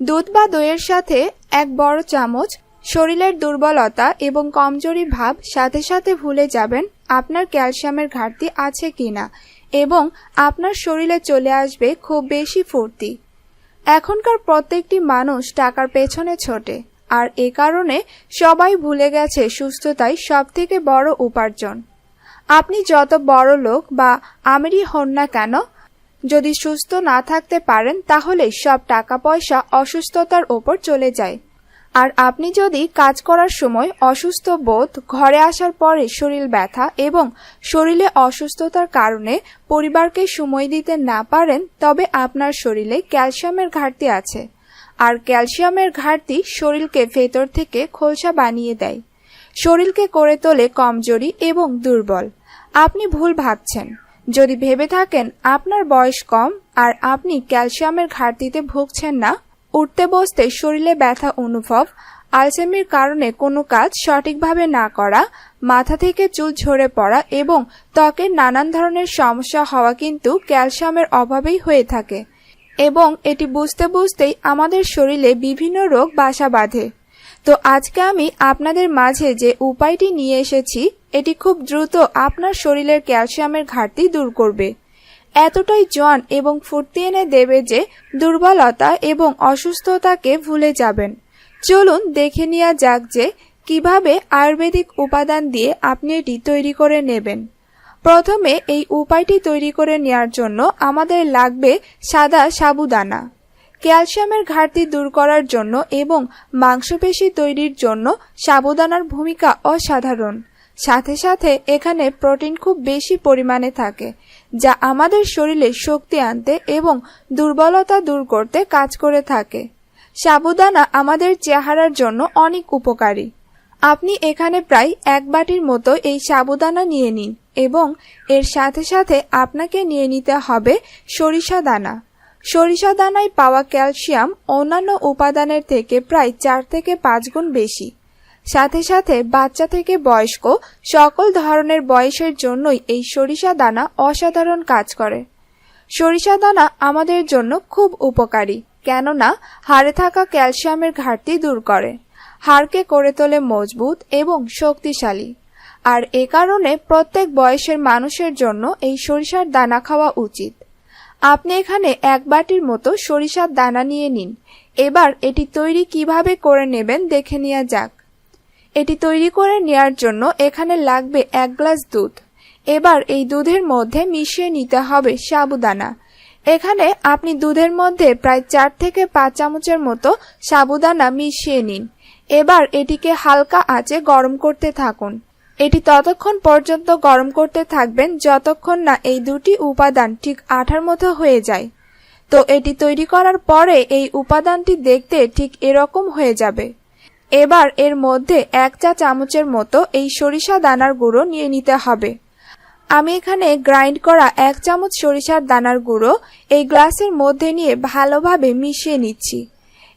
দুধ বা দইয়ের সাথে এক বড় চামচ শরীরের দুর্বলতা এবং কমজোরি ভাব সাথে সাথে ভুলে যাবেন আপনার ক্যালসিয়ামের ঘাটতি আছে কিনা এবং আপনার শরীরে চলে আসবে খুব বেশি ফুর্তি। এখনকার প্রত্যেকটি মানুষ টাকার পেছনে ছোটে, আর এ কারণে সবাই ভুলে গেছে সুস্থতাই সবথেকে বড় উপার্জন। আপনি যত বড় লোক বা আমেরই হন না কেন যদি সুস্থ না থাকতে পারেন, তাহলে সব টাকা পয়সা অসুস্থতার ওপর চলে যায়। আর আপনি যদি কাজ করার সময় অসুস্থ বোধ ঘরে আসার পরে শরীর ব্যথা এবং শরীরে অসুস্থতার কারণে পরিবারকে সময় দিতে না পারেন, তবে আপনার শরীরে ক্যালসিয়ামের ঘাটতি আছে। আর ক্যালসিয়ামের ঘাটতি শরীরকে ভেতর থেকে খোলসা বানিয়ে দেয়। শরীরকে করে তোলে কমজোরি এবং দুর্বল। আপনি ভুল ভাবছেন। যদি ভেবে থাকেন আপনার বয়স কম আর আপনি ক্যালসিয়ামের ঘাটতিতে ভুগছেন না, উঠতে বসতে শরীরে ব্যথা অনুভব, আলসেমির কারণে কোনো কাজ সঠিকভাবে না করা, মাথা থেকে চুল ঝরে পড়া এবং ত্বকের নানান ধরনের সমস্যা হওয়া কিন্তু ক্যালসিয়ামের অভাবেই হয়ে থাকে এবং এটি বুঝতে বুঝতেই আমাদের শরীরে বিভিন্ন রোগ বাসা বাঁধে। তো আজকে আমি আপনাদের মাঝে যে উপায়টি নিয়ে এসেছি এটি খুব দ্রুত আপনার শরীরের ক্যালসিয়ামের ঘাটতি দূর করবে। এতটাই জন এবং ফুর্তি এনে দেবে যে দুর্বলতা এবং অসুস্থতাকে ভুলে যাবেন। চলুন দেখে নেওয়া যাক যে কীভাবে আয়ুর্বেদিক উপাদান দিয়ে আপনি এটি তৈরি করে নেবেন। প্রথমে এই উপায়টি তৈরি করে নেওয়ার জন্য আমাদের লাগবে সাদা সাবুদানা। ক্যালসিয়ামের ঘাটতি দূর করার জন্য এবং মাংসপেশি তৈরির জন্য সাবুদানার ভূমিকা অসাধারণ। সাথে সাথে এখানে প্রোটিন খুব বেশি পরিমাণে থাকে, যা আমাদের শরীরে শক্তি আনতে এবং দুর্বলতা দূর করতে কাজ করে থাকে। সাবুদানা আমাদের চেহারার জন্য অনেক উপকারী। আপনি এখানে প্রায় এক বাটির মতো এই সাবুদানা নিয়ে নিন এবং এর সাথে সাথে আপনাকে নিয়ে নিতে হবে সরিষা দানা। সরিষা দানায় পাওয়া ক্যালসিয়াম অন্যান্য উপাদানের থেকে প্রায় চার থেকে পাঁচ গুণ বেশি। সাথে সাথে বাচ্চা থেকে বয়স্ক সকল ধরনের বয়সের জন্যই এই সরিষা দানা অসাধারণ কাজ করে। সরিষা দানা আমাদের জন্য খুব উপকারী, কেননা হাড়ে থাকা ক্যালসিয়ামের ঘাটতি দূর করে। হাড়কে করে তোলে মজবুত এবং শক্তিশালী। আর এ কারণে প্রত্যেক বয়সের মানুষের জন্য এই সরিষার দানা খাওয়া উচিত। আপনি এখানে এক বাটির মতো সরিষার দানা নিয়ে নিন। এবার এটি তৈরি কীভাবে করে নেবেন দেখে নেওয়া যাক। এটি তৈরি করে নেয়ার জন্য এখানে লাগবে এক গ্লাস দুধ। এবার এই দুধের মধ্যে মিশিয়ে নিতে হবে সাবুদানা। এখানে আপনি দুধের মধ্যে প্রায় চার থেকে পাঁচ চামচের মতো সাবুদানা মিশিয়ে নিন। এবার এটিকে হালকা আঁচে গরম করতে থাকুন। এটি ততক্ষণ পর্যন্ত গরম করতে থাকবেন যতক্ষণ না এই দুটি উপাদান ঠিক আঠার মতো হয়ে যায়। তো এটি তৈরি করার পরে এই উপাদানটি দেখতে ঠিক এরকম হয়ে যাবে। এবার এর মধ্যে এক চা চামচের মতো এই সরিষা দানার গুঁড়ো নিয়ে নিতে হবে। আমি এখানে গ্রাইন্ড করা এক চামচ সরিষার দানার গুঁড়ো এই গ্লাসের মধ্যে নিয়ে ভালোভাবে মিশিয়ে নিচ্ছি।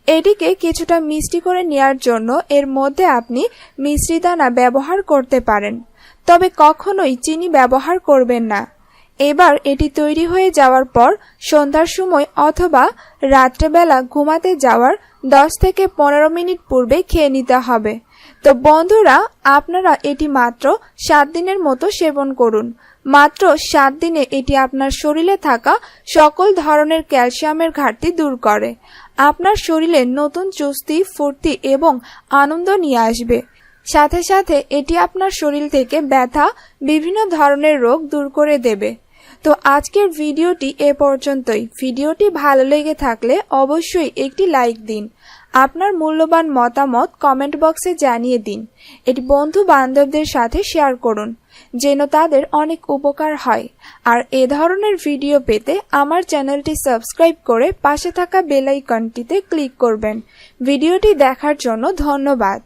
এটিকে কিছুটা মিষ্টি করে নেওয়ার জন্য এর মধ্যে আপনি মিষ্টি দানা ব্যবহার করতে পারেন। তবে কখনোই চিনি ব্যবহার করবেন না। এবার এটি তৈরি হয়ে যাওয়ার পর সন্ধ্যার সময় অথবা রাত্রেবেলা ঘুমাতে যাওয়ার দশ থেকে পনেরো মিনিট পূর্বে খেয়ে নিতে হবে। তো বন্ধুরা, আপনারা এটি মাত্র সাত দিনের মতো সেবন করুন। মাত্র সাত দিনে এটি আপনার শরীরে থাকা সকল ধরনের ক্যালসিয়ামের ঘাটতি দূর করে। আপনার শরীরে নতুন চুস্তি ফুর্তি এবং আনন্দ নিয়ে আসবে। সাথে সাথে এটি আপনার শরীর থেকে ব্যথা, বিভিন্ন ধরনের রোগ দূর করে দেবে। তো আজকের ভিডিওটি এ পর্যন্তই। ভিডিওটি ভালো লেগে থাকলে অবশ্যই একটি লাইক দিন। আপনার মূল্যবান মতামত কমেন্ট বক্সে জানিয়ে দিন। এটি বন্ধু বান্ধবদের সাথে শেয়ার করুন, যেন তাদের অনেক উপকার হয়। আর এ ধরনের ভিডিও পেতে আমার চ্যানেলটি সাবস্ক্রাইব করে পাশে থাকা বেল আইকনটিতে ক্লিক করবেন। ভিডিওটি দেখার জন্য ধন্যবাদ।